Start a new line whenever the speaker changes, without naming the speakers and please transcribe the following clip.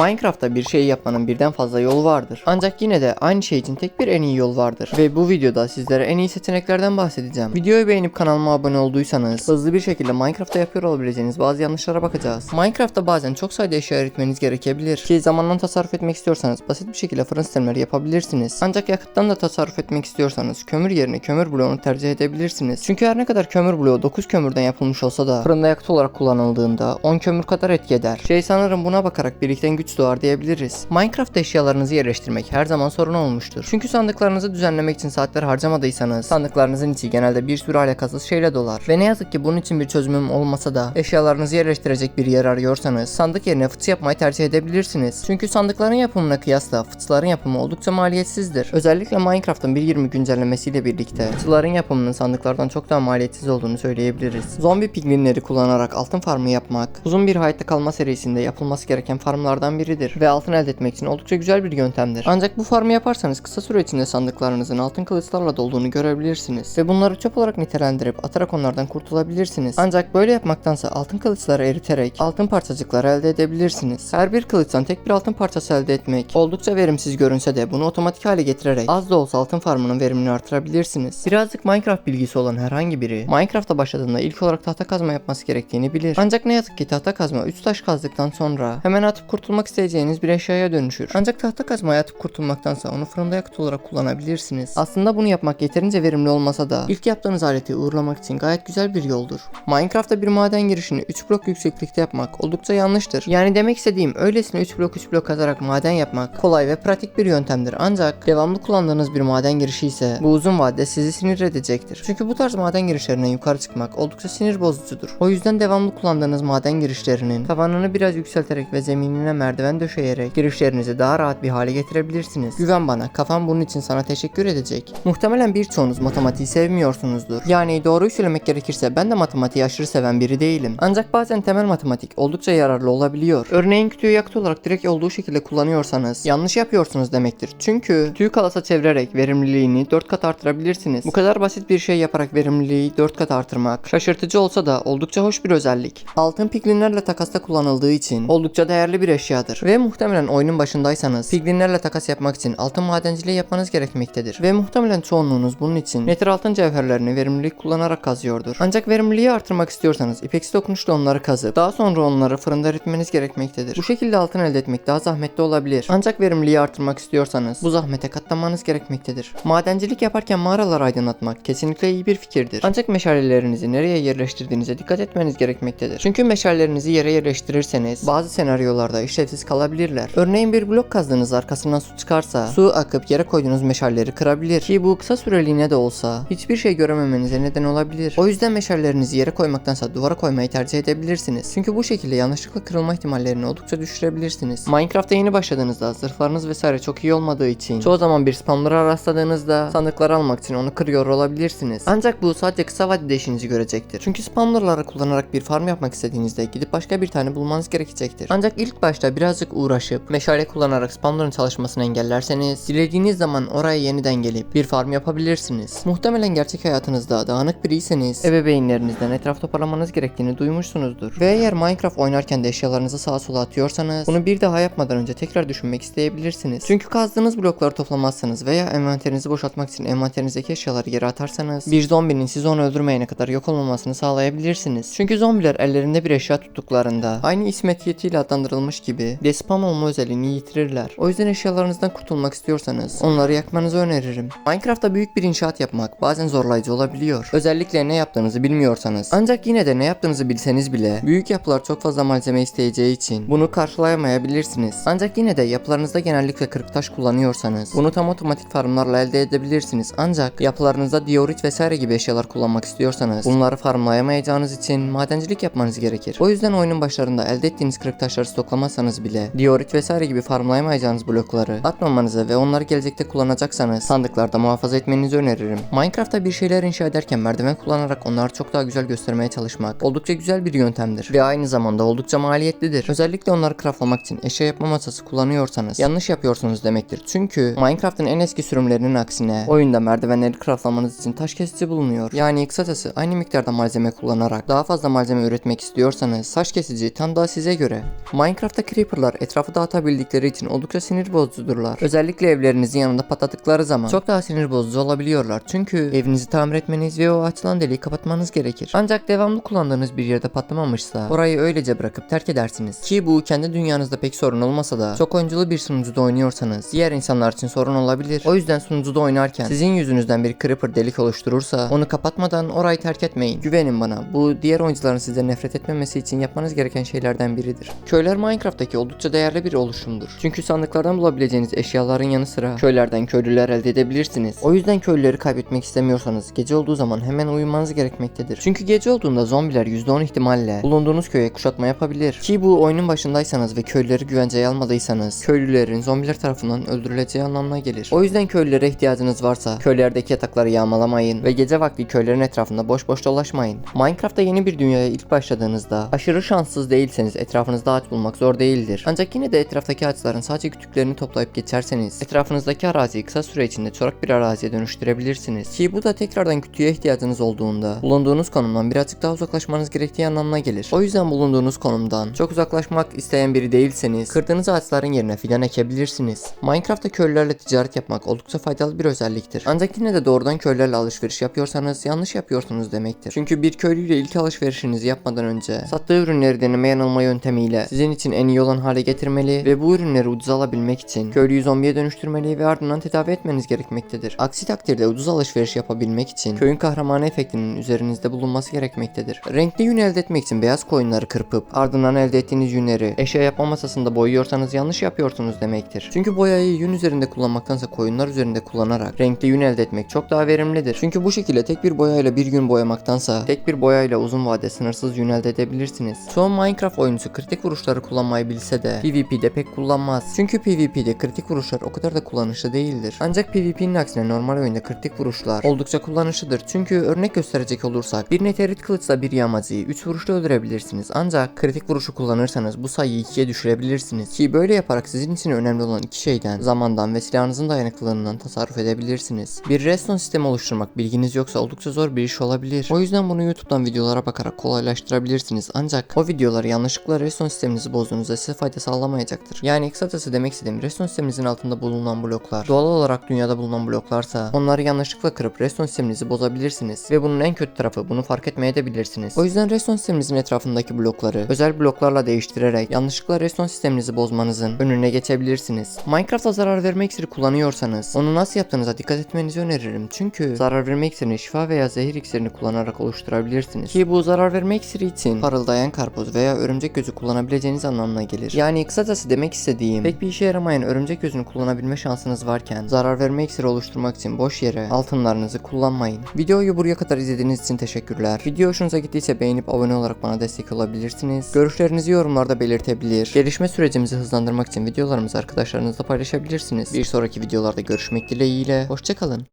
Minecraft'ta bir şey yapmanın birden fazla yolu vardır. Ancak yine de aynı şey için tek bir en iyi yol vardır. Ve bu videoda sizlere en iyi seçeneklerden bahsedeceğim. Videoyu beğenip kanalıma abone olduysanız hızlı bir şekilde Minecraft'ta yapıyor olabileceğiniz bazı yanlışlara bakacağız. Minecraft'ta bazen çok sayıda eşya eritmeniz gerekebilir. Ki zamandan tasarruf etmek istiyorsanız basit bir şekilde fırın sistemleri yapabilirsiniz. Ancak yakıttan da tasarruf etmek istiyorsanız kömür yerine kömür bloğunu tercih edebilirsiniz. Çünkü her ne kadar kömür bloğu 9 kömürden yapılmış olsa da fırında yakıt olarak kullanıldığında 10 kömür kadar etki eder. Şey sanırım buna bakarak birlikten güç doğar diyebiliriz. Minecraft eşyalarınızı yerleştirmek her zaman sorun olmuştur. Çünkü sandıklarınızı düzenlemek için saatler harcamadıysanız sandıklarınızın içi genelde bir sürü alakasız şeyle dolar. Ve ne yazık ki bunun için bir çözümüm olmasa da eşyalarınızı yerleştirecek bir yer arıyorsanız sandık yerine fıçı yapmayı tercih edebilirsiniz. Çünkü sandıkların yapımına kıyasla fıçıların yapımı oldukça maliyetsizdir. Özellikle Minecraft'ın 1.20 güncellemesiyle birlikte fıçıların yapımının sandıklardan çok daha maliyetsiz olduğunu söyleyebiliriz. Zombi piglinleri kullanarak altın farmı yapmak uzun bir hayatta kalma serisinde yapılması gereken farmlardan biridir ve altın elde etmek için oldukça güzel bir yöntemdir. Ancak bu farmı yaparsanız kısa süre içinde sandıklarınızın altın kılıçlarla dolduğunu görebilirsiniz ve bunları çöp olarak nitelendirip atarak onlardan kurtulabilirsiniz. Ancak böyle yapmaktansa altın kılıçları eriterek altın parçacıkları elde edebilirsiniz. Her bir kılıçtan tek bir altın parçası elde etmek oldukça verimsiz görünse de bunu otomatik hale getirerek az da olsa altın farmının verimini artırabilirsiniz. Birazcık Minecraft bilgisi olan herhangi biri Minecraft'a başladığında ilk olarak tahta kazma yapması gerektiğini bilir. Ancak ne yazık ki tahta kazma 3 taş kazdıktan sonra hemen atıp kurtulmak isteyeceğiniz bir eşyaya dönüşür. Ancak tahta kazmayı atıp kurtulmaktansa onu fırında yakıt olarak kullanabilirsiniz. Aslında bunu yapmak yeterince verimli olmasa da ilk yaptığınız aleti uğurlamak için gayet güzel bir yoldur. Minecraft'ta bir maden girişini 3 blok yükseklikte yapmak oldukça yanlıştır. Yani demek istediğim öylesine 3 blok 3 blok kazarak maden yapmak kolay ve pratik bir yöntemdir. Ancak devamlı kullandığınız bir maden girişi ise bu uzun vadede sizi sinir edecektir. Çünkü bu tarz maden girişlerinden yukarı çıkmak oldukça sinir bozucudur. O yüzden devamlı kullandığınız maden girişlerinin tavanını biraz yükselterek ve zeminine merdiven döşeyerek girişlerinizi daha rahat bir hale getirebilirsiniz. Güven bana, kafam bunun için sana teşekkür edecek. Muhtemelen birçoğunuz matematiği sevmiyorsunuzdur. Yani doğruyu söylemek gerekirse ben de matematiği aşırı seven biri değilim. Ancak bazen temel matematik oldukça yararlı olabiliyor. Örneğin kütüğü yakıt olarak direkt olduğu şekilde kullanıyorsanız yanlış yapıyorsunuz demektir. Çünkü kütüğü kalasa çevirerek verimliliğini 4 kat artırabilirsiniz. Bu kadar basit bir şey yaparak verimliliği 4 kat artırmak şaşırtıcı olsa da oldukça hoş bir özellik. Altın piglinlerle takasta kullanıldığı için oldukça değerli bir eşyadır. Ve muhtemelen oyunun başındaysanız piglinlerle takas yapmak için altın madenciliği yapmanız gerekmektedir. Ve muhtemelen çoğunluğunuz bunun için netir altın cevherlerini verimlilik kullanarak kazıyordur. Ancak verimliliği artırmak istiyorsanız ipeksi dokunuşla onları kazıp daha sonra onları fırında eritmeniz gerekmektedir. Bu şekilde altın elde etmek daha zahmetli olabilir. Ancak verimliliği artırmak istiyorsanız bu zahmete katlanmanız gerekmektedir. Madencilik yaparken mağaralar aydınlatmak kesinlikle iyi bir fikirdir. Ancak meşalelerinizi nereye yerleştirdiğinize dikkat etmeniz gerekmektedir. Çünkü meşalelerinizi yere yerleştirirseniz bazı senaryolarda işlevsiz kalabilirler. Örneğin bir blok kazdığınız arkasından su çıkarsa su akıp yere koyduğunuz meşaleleri kırabilir. Ki bu kısa süreliğine de olsa hiçbir şey görememenize neden olabilir. O yüzden meşalelerinizi yere koymaktansa duvara koymayı tercih edebilirsiniz. Çünkü bu şekilde yanlışlıkla kırılma ihtimallerini oldukça düşürebilirsiniz. Minecraft'a yeni başladığınızda zırhlarınız vesaire çok iyi olmadığı için çoğu zaman bir spamlara rastladığınızda sandıkları almak için onu kırıyor olabilirsiniz. Ancak bu sadece kısa vadede işinizi görecektir. Çünkü spamlarları kullanarak bir farm yapmak istediğinizde gidip başka bir tane bulmanız gerekecektir. Ancak ilk başta birazcık uğraşıp meşale kullanarak spamların çalışmasını engellerseniz dilediğiniz zaman oraya yeniden gelip bir farm yapabilirsiniz. Muhtemelen gerçek hayatınızda dağınık biriyseniz ebeveynlerinizden etraf toparlamanız gerektiğini duymuşsunuzdur. Ve eğer Minecraft oynarken de eşyalarınızı sağa sola atıyorsanız bunu bir daha yapmadan önce tekrar düşünmek isteyebilirsiniz. Çünkü kazdığınız blokları toplamazsanız veya envanterinizi boşaltmak için envanterinizdeki eşyaları geri atarsanız bir zombinin sizi onu öldürmeyene kadar yok olmamasını sağlayabilirsiniz. Çünkü zombiler ellerinde bir eşya tuttuklarında aynı ismetiyetiyle adlandırılmış gibi despam olma özelliğini yitirirler. O yüzden eşyalarınızdan kurtulmak istiyorsanız onları yakmanızı öneririm. Minecraft'ta büyük bir inşaat yapmak bazen zorlayıcı olabiliyor. Özellikle ne yaptığınızı bilmiyorsanız. Ancak yine de ne yaptığınızı bilseniz bile büyük yapılar çok fazla malzeme isteyeceği için bunu karşılayamayabilirsiniz. Ancak yine de yapılarınızda genellikle kırık taş kullanıyorsanız bunu tam otomatik farmlarla elde edebilirsiniz. Ancak yapılarınızda diorit vesaire gibi eşyalar kullanmak istiyorsanız bunları farmlayamayacağınız için madencilik yapmanız gerekir. O yüzden oyunun başlarında elde ettiğiniz kırık taşları stoklamazsanız bile diorit vesaire gibi farmlayamayacağınız blokları atmamanızı ve onları gelecekte kullanacaksanız sandıklarda muhafaza etmenizi öneririm. Minecraft'ta bir şeyler inşa ederken merdiven kullanarak onları çok daha güzel göstermeye çalışmak oldukça güzel bir yöntemdir ve aynı zamanda oldukça maliyetlidir. Özellikle onları craftlamak için eşya yapma masası kullanıyorsanız yanlış yapıyorsunuz demektir. Çünkü Minecraft'ın en eski sürümlerinin aksine oyunda merdivenleri craftlamanız için taş kesici bulunuyor. Yani kısacası aynı miktarda malzeme kullanarak daha fazla malzeme üretmek istiyorsanız taş kesici tam daha size göre. Minecraft'ta creeper Creeper'lar etrafı dağıtabildikleri için oldukça sinir bozucudurlar. Özellikle evlerinizin yanında patladıkları zaman çok daha sinir bozucu olabiliyorlar. Çünkü evinizi tamir etmeniz ve o açılan deliği kapatmanız gerekir. Ancak devamlı kullandığınız bir yerde patlamamışsa orayı öylece bırakıp terk edersiniz. Ki bu kendi dünyanızda pek sorun olmasa da çok oyunculu bir sunucuda oynuyorsanız diğer insanlar için sorun olabilir. O yüzden sunucuda oynarken sizin yüzünüzden bir creeper delik oluşturursa onu kapatmadan orayı terk etmeyin. Güvenin bana. Bu diğer oyuncuların size nefret etmemesi için yapmanız gereken şeylerden biridir. Köyler Minecraft'taki oldukça değerli bir oluşumdur. Çünkü sandıklardan bulabileceğiniz eşyaların yanı sıra köylerden köylüler elde edebilirsiniz. O yüzden köylüleri kaybetmek istemiyorsanız gece olduğu zaman hemen uyumanız gerekmektedir. Çünkü gece olduğunda zombiler %10 ihtimalle bulunduğunuz köye kuşatma yapabilir. Ki bu oyunun başındaysanız ve köylüleri güvenceye almadıysanız köylülerin zombiler tarafından öldürüleceği anlamına gelir. O yüzden köylülere ihtiyacınız varsa köylerdeki yatakları yağmalamayın ve gece vakti köylerin etrafında boş boş dolaşmayın. Minecraft'ta yeni bir dünyaya ilk başladığınızda aşırı şanssız değilseniz etrafınızda ağaç bulmak zor değildir. Ancak yine de etraftaki ağaçların sadece kütüklerini toplayıp geçerseniz etrafınızdaki araziyi kısa süre içinde çorak bir araziye dönüştürebilirsiniz. Ki bu da tekrardan kütüğe ihtiyacınız olduğunda bulunduğunuz konumdan birazcık daha uzaklaşmanız gerektiği anlamına gelir. O yüzden bulunduğunuz konumdan çok uzaklaşmak isteyen biri değilseniz kırdığınız ağaçların yerine fidan ekebilirsiniz. Minecraft'ta köylülerle ticaret yapmak oldukça faydalı bir özelliktir. Ancak yine de doğrudan köylülerle alışveriş yapıyorsanız yanlış yapıyorsunuz demektir. Çünkü bir köylüyle ilk alışverişinizi yapmadan önce sattığı ürünleri deneme yanılma yöntemiyle sizin için en iyi olan hale getirmeli ve bu ürünleri ucuz alabilmek için köylüyü zombiye dönüştürmeli ve ardından tedavi etmeniz gerekmektedir. Aksi takdirde ucuz alışveriş yapabilmek için köyün kahramanı efektinin üzerinizde bulunması gerekmektedir. Renkli yün elde etmek için beyaz koyunları kırpıp ardından elde ettiğiniz yünleri eşya yapma masasında boyuyorsanız yanlış yapıyorsunuz demektir. Çünkü boyayı yün üzerinde kullanmaktansa koyunlar üzerinde kullanarak renkli yün elde etmek çok daha verimlidir. Çünkü bu şekilde tek bir boyayla bir gün boyamaktansa tek bir boyayla uzun vade sınırsız yün elde edebilirsiniz. Çoğu Minecraft oyuncusu kritik vuruşları kullanmayı bilse de PvP'de pek kullanmaz. Çünkü PvP'de kritik vuruşlar o kadar da kullanışlı değildir. Ancak PvP'nin aksine normal oyunda kritik vuruşlar oldukça kullanışlıdır. Çünkü örnek gösterecek olursak bir neterit kılıçla bir yamacıyı 3 vuruşta öldürebilirsiniz. Ancak kritik vuruşu kullanırsanız bu sayıyı 2'ye düşürebilirsiniz. Ki böyle yaparak sizin için önemli olan iki şeyden zamandan ve silahınızın dayanıklılığından tasarruf edebilirsiniz. Bir redstone sistemi oluşturmak bilginiz yoksa oldukça zor bir iş olabilir. O yüzden bunu YouTube'dan videolara bakarak kolaylaştırabilirsiniz. Ancak o videolar yanlışlıkla redstone sisteminizi bozduğunuzda size fayda sağlamayacaktır. Yani kısacası demek istediğim redstone sisteminizin altında bulunan bloklar doğal olarak dünyada bulunan bloklarsa onları yanlışlıkla kırıp redstone sisteminizi bozabilirsiniz. Ve bunun en kötü tarafı bunu fark etmeyebilirsiniz. O yüzden redstone sisteminizin etrafındaki blokları özel bloklarla değiştirerek yanlışlıkla redstone sisteminizi bozmanızın önüne geçebilirsiniz. Minecraft'a zarar verme iksiri kullanıyorsanız onu nasıl yaptığınıza dikkat etmenizi öneririm. Çünkü zarar verme iksirini şifa veya zehir iksirini kullanarak oluşturabilirsiniz. Ki bu zarar verme iksiri için parıldayan karpuz veya örümcek gözü kullanabileceğiniz anlamına gelir. Yani kısacası demek istediğim pek bir işe yaramayan örümcek gözünü kullanabilme şansınız varken zarar verme iksiri oluşturmak için boş yere altınlarınızı kullanmayın. Videoyu buraya kadar izlediğiniz için teşekkürler. Video hoşunuza gittiyse beğenip abone olarak bana destek olabilirsiniz. Görüşlerinizi yorumlarda belirtebilir. Gelişme sürecimizi hızlandırmak için videolarımızı arkadaşlarınızla paylaşabilirsiniz. Bir sonraki videolarda görüşmek dileğiyle. Hoşçakalın.